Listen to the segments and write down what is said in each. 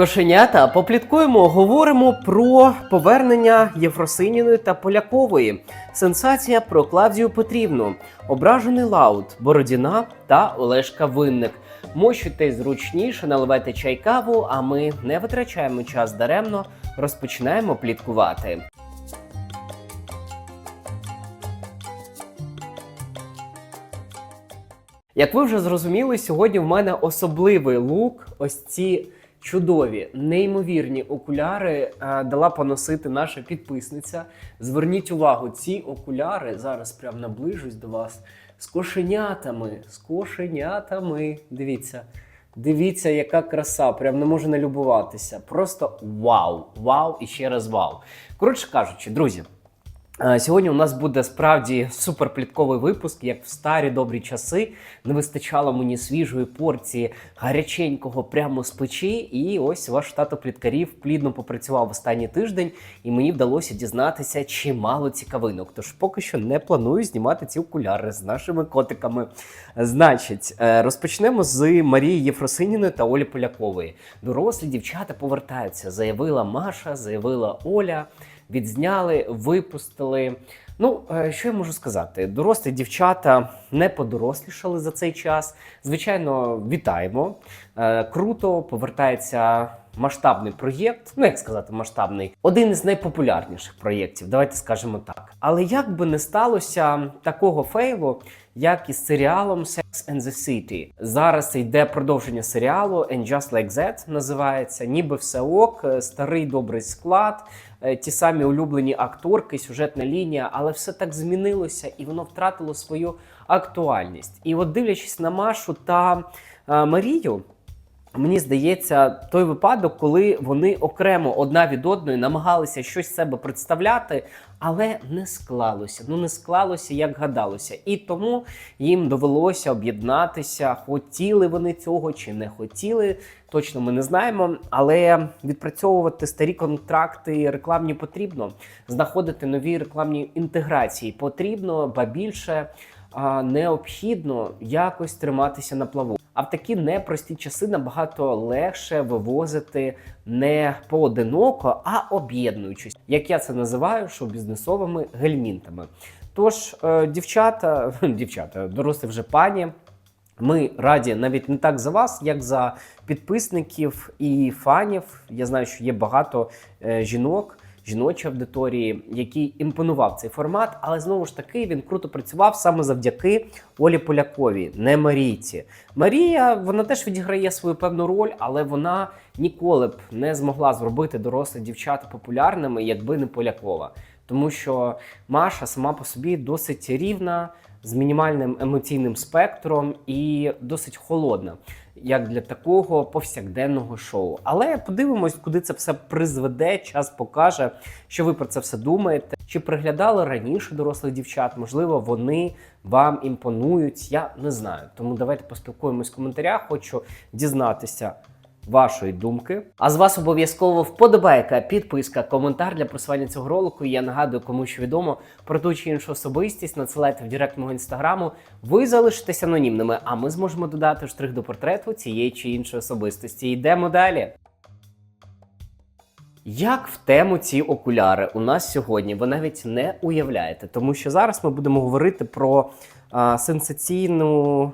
Кошенята, попліткуємо, говоримо про повернення Єфросиніної та Полякової. Сенсація про Клавдію Петрівну, ображений Лаут, Бородіна та Олешка Винник. Мощуйте зручніше, наливайте чай каву, а ми не витрачаємо час даремно, розпочинаємо пліткувати. Як ви вже зрозуміли, сьогодні в мене особливий лук. Ось ці чудові, неймовірні окуляри е, дала поносити наша підписниця. Зверніть увагу, ці окуляри зараз прям наближусь до вас з кошенятами. З кошенятами. Дивіться. Дивіться, яка краса, прям не можу налюбуватися. Просто вау, вау і ще раз вау. Коротше кажучи, друзі. Е, Сьогодні у нас буде справді суперплітковий випуск, як в старі добрі часи. Не вистачало мені свіжої порції гаряченького прямо з печі. І ось ваш тато пліткарів плідно попрацював останній тиждень, і мені вдалося дізнатися чимало цікавинок. Тож поки що не планую знімати ці окуляри з нашими котиками. Значить, е, розпочнемо з Марії Єфросиніної та Олі Полякової. Дорослі дівчата повертаються, заявила Маша, заявила Оля відзняли, випустили. Ну, е, що я можу сказати? Дорослі дівчата не подорослішали за цей час. Звичайно, вітаємо. Е, Круто повертається масштабний проєкт. Ну, як сказати, масштабний, один із найпопулярніших проєктів, давайте скажемо так. Але як би не сталося такого фейлу, як із серіалом Sex and the City. Зараз йде продовження серіалу And Just Like That називається. Ніби все ок, е, старий добрий склад, ті самі улюблені акторки, сюжетна лінія, але все так змінилося і воно втратило свою актуальність. І от дивлячись на Машу та е, Марію. Мені здається, той випадок, коли вони окремо одна від одної намагалися щось себе представляти, але не склалося. Ну не склалося, як гадалося. І тому їм довелося об'єднатися. Хотіли вони цього чи не хотіли. Точно ми не знаємо. Але відпрацьовувати старі контракти рекламні потрібно, знаходити нові рекламні інтеграції потрібно, ба більше необхідно якось триматися на плаву. А в такі непрості часи набагато легше вивозити не поодиноко, а об'єднуючись, як я це називаю, шоу-бізнесовими гельмінтами. Тож, е, дівчата, дівчата, дорослі вже пані. Ми раді навіть не так за вас, як за підписників і фанів. Я знаю, що є багато е, жінок, жіночої аудиторії, який імпонував цей формат, але знову ж таки він круто працював саме завдяки Олі Поляковій, не Марійці. Марія вона теж відіграє свою певну роль, але вона ніколи б не змогла зробити дорослих дівчат популярними, якби не Полякова. Тому що Маша сама по собі досить рівна, з мінімальним емоційним спектром і досить холодна, як для такого повсякденного шоу. Але подивимось, куди це все призведе. Час покаже, що ви про це все думаєте. Чи приглядали раніше дорослих дівчат? Можливо, вони вам імпонують. Я не знаю. Тому давайте поспілкуємось в коментарях. Хочу дізнатися. Вашої думки. А з вас обов'язково вподобайка, підписка, коментар для просування цього ролику. Я нагадую, кому що відомо про ту чи іншу особистість. Надсилайте в директ мого інстаграму. Ви залишитесь анонімними, а ми зможемо додати штрих до портрету цієї чи іншої особистості. Йдемо далі. Як в тему ці окуляри у нас сьогодні, ви навіть не уявляєте, тому що зараз ми будемо говорити про а, сенсаційну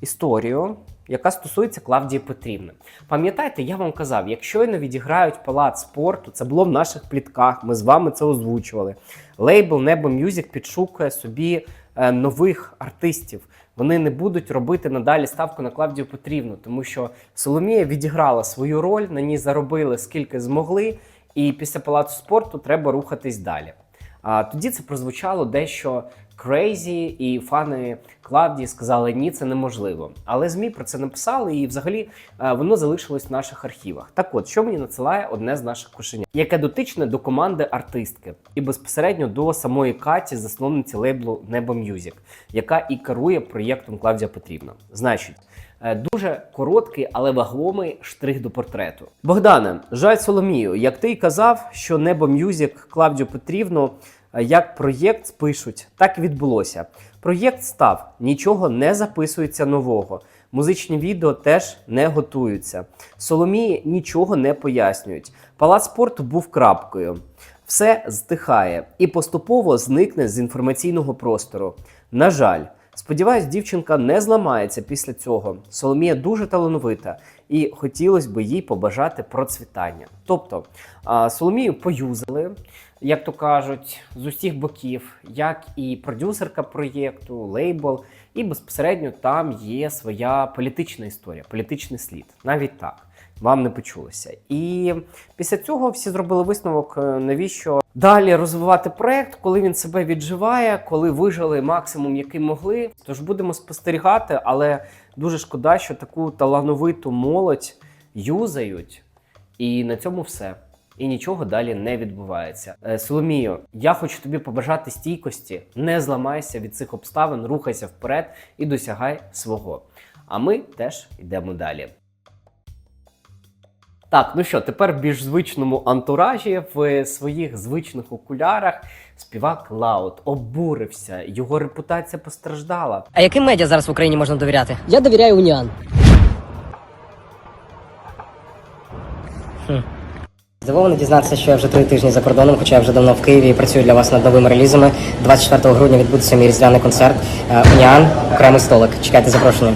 історію, яка стосується Клавдії Петрівни. Пам'ятаєте, я вам казав, якщо не відіграють палац спорту, це було в наших плітках, ми з вами це озвучували. Лейбл Небо Мюзик підшукує собі е, нових артистів. Вони не будуть робити надалі ставку на Клавдію Петрівну, тому що Соломія відіграла свою роль, на ній заробили скільки змогли, і після палацу спорту треба рухатись далі. А тоді це прозвучало дещо крейзі, і фани Клавдії сказали, ні, це неможливо. Але ЗМІ про це написали, і взагалі е, воно залишилось в наших архівах. Так от, що мені надсилає одне з наших кошенят, яке дотичне до команди артистки і безпосередньо до самої Каті, засновниці лейблу Небо Мюзик, яка і керує проєктом Клавдія Петрівна. Значить. Е, Дуже короткий, але вагомий штрих до портрету. Богдане, жаль Соломію, як ти й казав, що Небо Мюзик Клавдію Петрівну як проєкт пишуть, так і відбулося. Проєкт став, нічого не записується нового. Музичні відео теж не готуються. Соломії нічого не пояснюють. Палац спорту був крапкою. Все стихає і поступово зникне з інформаційного простору. На жаль, сподіваюсь, дівчинка не зламається після цього. Соломія дуже талановита, і хотілося б їй побажати процвітання. Тобто Соломію поюзали, як то кажуть, з усіх боків, як і продюсерка проєкту, лейбл, і безпосередньо там є своя політична історія, політичний слід. Навіть так. Вам не почулося. І після цього всі зробили висновок, е, навіщо далі розвивати проект, коли він себе відживає, коли вижили максимум, який могли. Тож будемо спостерігати, але дуже шкода, що таку талановиту молодь юзають, і на цьому все. І нічого далі не відбувається. Е, Соломію, я хочу тобі побажати стійкості, не зламайся від цих обставин, рухайся вперед і досягай свого. А ми теж йдемо далі. Так, ну що, тепер в більш звичному антуражі в своїх звичних окулярах співак Лаут обурився, його репутація постраждала. А яким медіа зараз в Україні можна довіряти? Я довіряю Уніан. Здивований дізнатися, що я вже три тижні за кордоном, хоча я вже давно в Києві і працюю для вас над новими релізами. 24 грудня відбудеться мій різдвяний концерт. Е, Уніан, окремий столик. Чекайте запрошення.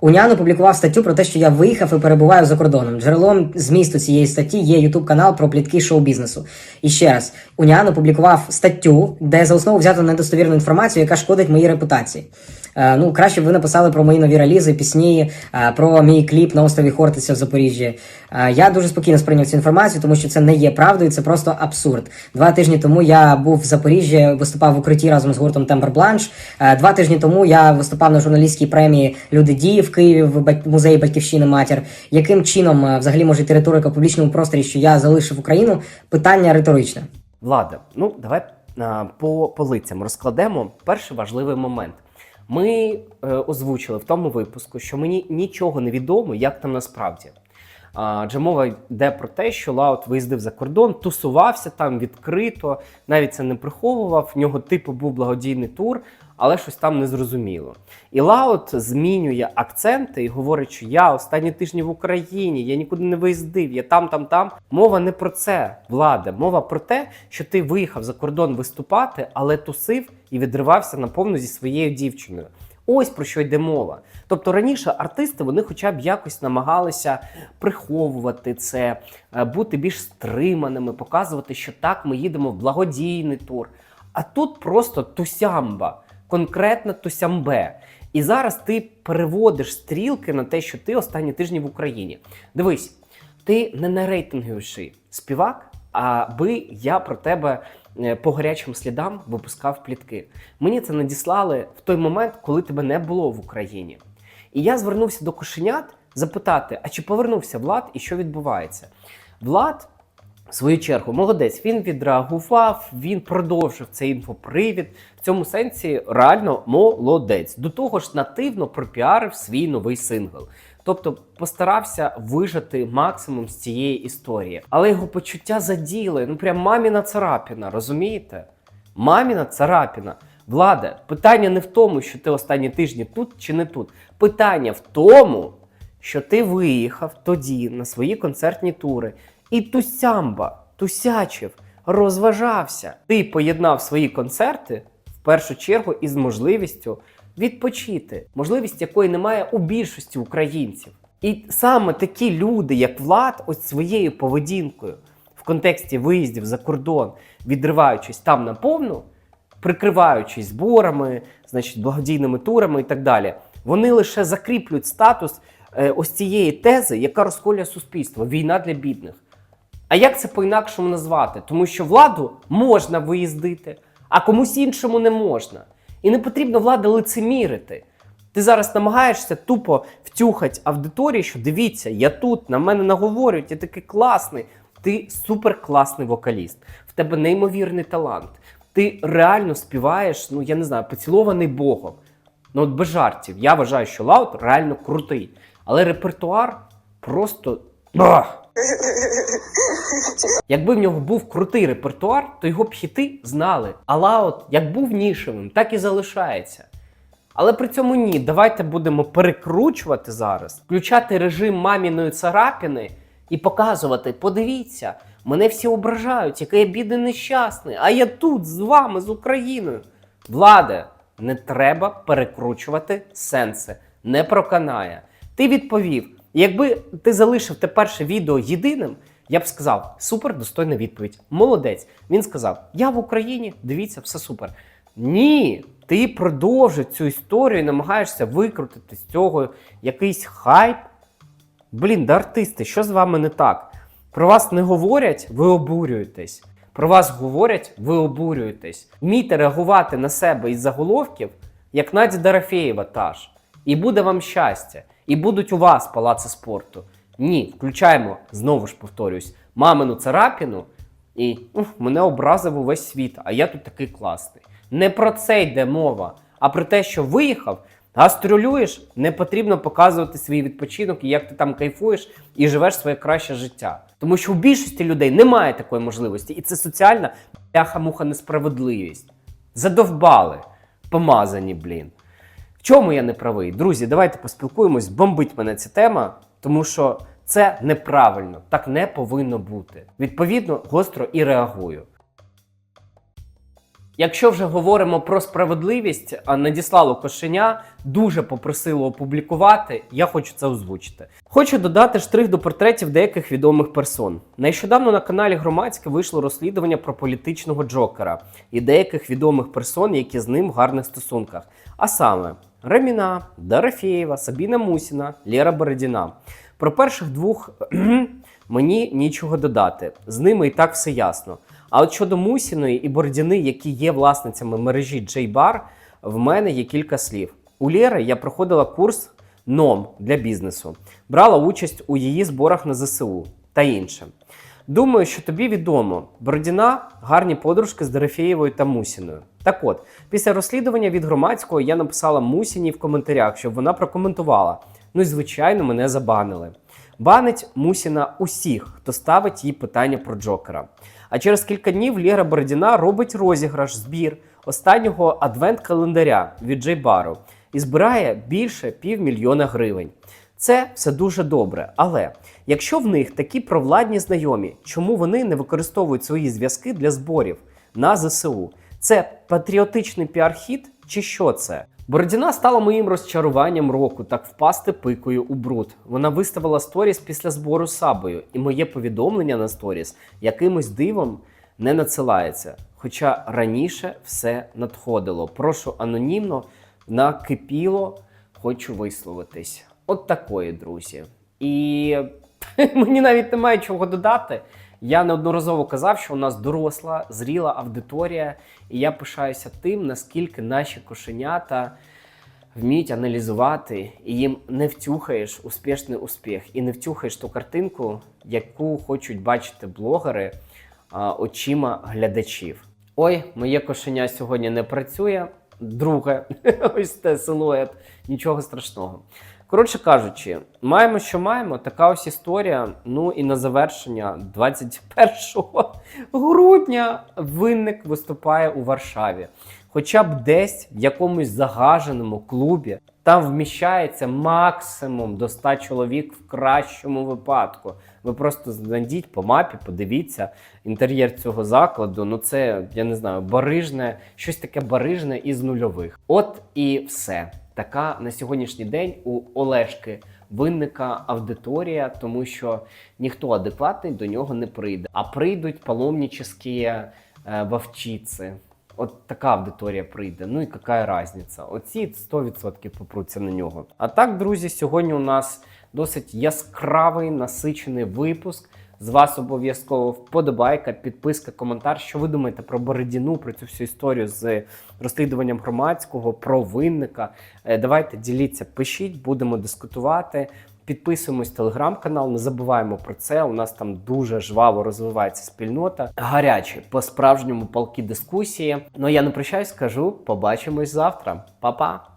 Уніан опублікував статтю про те, що я виїхав і перебуваю за кордоном. Джерелом змісту цієї статті є ютуб канал про плітки шоу-бізнесу. І ще раз, Уніан опублікував статтю, де за основу взято недостовірну інформацію, яка шкодить моїй репутації. Е, ну, краще б ви написали про мої нові релізи, пісні, е, про мій кліп на острові Хортиця в Запоріжжі. Е, я дуже спокійно сприйняв цю інформацію, тому що це не є правдою, це просто абсурд. Два тижні тому я був в Запоріжжі, виступав в укритті разом з гуртом Тембер Бланш. Два тижні тому я виступав на журналістській премії Люди дії в Києві в музеї Батьківщини Матір. Яким чином взагалі може йти риторика в публічному просторі, що я залишив Україну? Питання риторичне. Влада, ну давай по полицям розкладемо перший важливий момент. Ми е, озвучили в тому випуску, що мені нічого не відомо, як там насправді. Адже мова йде про те, що Лаут виїздив за кордон, тусувався там відкрито, навіть це не приховував. В нього типу був благодійний тур, але щось там не зрозуміло. І Лаут змінює акценти і говорить, що я останні тижні в Україні, я нікуди не виїздив, я там, там, там. Мова не про це, влада. Мова про те, що ти виїхав за кордон виступати, але тусив і відривався наповну зі своєю дівчиною. Ось про що йде мова. Тобто раніше артисти вони хоча б якось намагалися приховувати це, е, бути більш стриманими, показувати, що так, ми їдемо в благодійний тур. А тут просто тусямба, конкретно тусямбе. І зараз ти переводиш стрілки на те, що ти останні тижні в Україні. Дивись, ти не на рейтингівший співак, аби я про тебе е, по гарячим слідам випускав плітки. Мені це надіслали в той момент, коли тебе не було в Україні. І я звернувся до кошенят запитати: а чи повернувся Влад і що відбувається? Влад, свою чергу, молодець, він відреагував, він продовжив цей інфопривід. В цьому сенсі реально молодець. До того ж, нативно пропіарив свій новий сингл. Тобто постарався вижати максимум з цієї історії. Але його почуття заділи. Ну прям маміна царапіна, розумієте? Маміна царапіна. Влада, питання не в тому, що ти останні тижні тут чи не тут. Питання в тому, що ти виїхав тоді на свої концертні тури і тусямба, тусячив, розважався. Ти поєднав свої концерти в першу чергу із можливістю відпочити, можливість якої немає у більшості українців. І саме такі люди, як Влад, ось своєю поведінкою в контексті виїздів за кордон, відриваючись там на повну, прикриваючись зборами, значить, благодійними турами і так далі, вони лише закріплюють статус е, ось цієї тези, яка розколює суспільство війна для бідних. А як це по-інакшому назвати? Тому що владу можна виїздити, а комусь іншому не можна. І не потрібно влада лицемірити. Ти зараз намагаєшся тупо втюхати аудиторії, що дивіться, я тут, на мене наговорюють, я такий класний. Ти суперкласний вокаліст, в тебе неймовірний талант. Ти реально співаєш, ну я не знаю, поцілований Богом. Ну от без жартів. Я вважаю, що Лаут реально крутий. Але репертуар просто. Бах! Якби в нього був крутий репертуар, то його б хіти знали. А Лаут як був нішевим, так і залишається. Але при цьому ні, давайте будемо перекручувати зараз, включати режим маміної царапіни і показувати: подивіться, мене всі ображають, який я бідний нещасний, а я тут з вами, з Україною. Владе, не треба перекручувати сенси, не проканає. Ти відповів: якби ти залишив те перше відео єдиним, я б сказав: супер, достойна відповідь. Молодець. Він сказав: Я в Україні, дивіться, все супер. Ні, ти продовжив цю історію і намагаєшся викрутити з цього якийсь хайп. Блін, да артисти, що з вами не так? Про вас не говорять, ви обурюєтесь. Про вас говорять, ви обурюєтесь. Вмійте реагувати на себе із заголовків, як Надя Дарафєєва та ж. І буде вам щастя, і будуть у вас палаци спорту. Ні, включаємо, знову ж повторюсь, мамину царапіну, і ух, мене образив увесь світ, а я тут такий класний. Не про це йде мова, а про те, що виїхав, гастролюєш, не потрібно показувати свій відпочинок і як ти там кайфуєш і живеш своє краще життя. Тому що у більшості людей немає такої можливості, і це соціальна бляха-муха несправедливість. Задовбали, помазані, блін. Чому я не правий? Друзі, давайте поспілкуємось, бомбить мене ця тема, тому що це неправильно, так не повинно бути. Відповідно, гостро і реагую. Якщо вже говоримо про справедливість, а надіслало кошеня, дуже попросило опублікувати. Я хочу це озвучити. Хочу додати штрих до портретів деяких відомих персон. Нещодавно на каналі Громадське вийшло розслідування про політичного Джокера і деяких відомих персон, які з ним в гарних стосунках. А саме Реміна, Дарафєєва, Сабіна Мусіна, Лєра Бородіна. Про перших двох мені нічого додати. З ними і так все ясно. А от щодо Мусіної і Бордіни, які є власницями мережі J-Bar, в мене є кілька слів. У Лєри я проходила курс НОМ для бізнесу, брала участь у її зборах на ЗСУ та інше. Думаю, що тобі відомо, Бородіна гарні подружки з Дорофєєвою та Мусіною. Так от, після розслідування від громадського я написала Мусіні в коментарях, щоб вона прокоментувала. Ну і звичайно, мене забанили. Банить Мусіна усіх, хто ставить їй питання про Джокера. А через кілька днів Лєра Бородіна робить розіграш збір останнього адвент-календаря від Джейбару і збирає більше півмільйона гривень. Це все дуже добре. Але якщо в них такі провладні знайомі, чому вони не використовують свої зв'язки для зборів на ЗСУ? Це патріотичний піар-хід чи що це? Бородіна стала моїм розчаруванням року, так впасти пикою у бруд. Вона виставила сторіс після збору сабою, і моє повідомлення на сторіс якимось дивом не надсилається. Хоча раніше все надходило. Прошу анонімно накипіло, хочу висловитись. От такої, друзі. І мені навіть немає чого додати. Я неодноразово казав, що у нас доросла, зріла аудиторія, і я пишаюся тим, наскільки наші кошенята вміють аналізувати, і їм не втюхаєш успішний успіх, і не втюхаєш ту картинку, яку хочуть бачити блогери а, очима глядачів. Ой, моє кошеня сьогодні не працює. Друге, ось те силует, нічого страшного. Коротше кажучи, маємо, що маємо. Така ось історія. Ну і на завершення 21 грудня винник виступає у Варшаві. Хоча б десь в якомусь загаженому клубі там вміщається максимум до 100 чоловік в кращому випадку. Ви просто знайдіть по мапі, подивіться інтер'єр цього закладу. Ну це я не знаю, барижне, щось таке барижне із нульових. От і все. Така на сьогоднішній день у Олешки винника аудиторія, тому що ніхто адекватний до нього не прийде. А прийдуть паломнічі е, вовчиці. От така аудиторія прийде. Ну і яка різниця? Оці 100% попруться на нього. А так, друзі, сьогодні у нас досить яскравий насичений випуск. З вас обов'язково вподобайка, підписка, коментар. Що ви думаєте про Бородіну, про цю всю історію з розслідуванням громадського, про винника? Е, Давайте діліться, пишіть, будемо дискутувати. Підписуємось в телеграм-канал, не забуваємо про це. У нас там дуже жваво розвивається спільнота. Гарячі, по-справжньому палки дискусії. Ну я не прощаюсь, скажу, побачимось завтра. Па-па!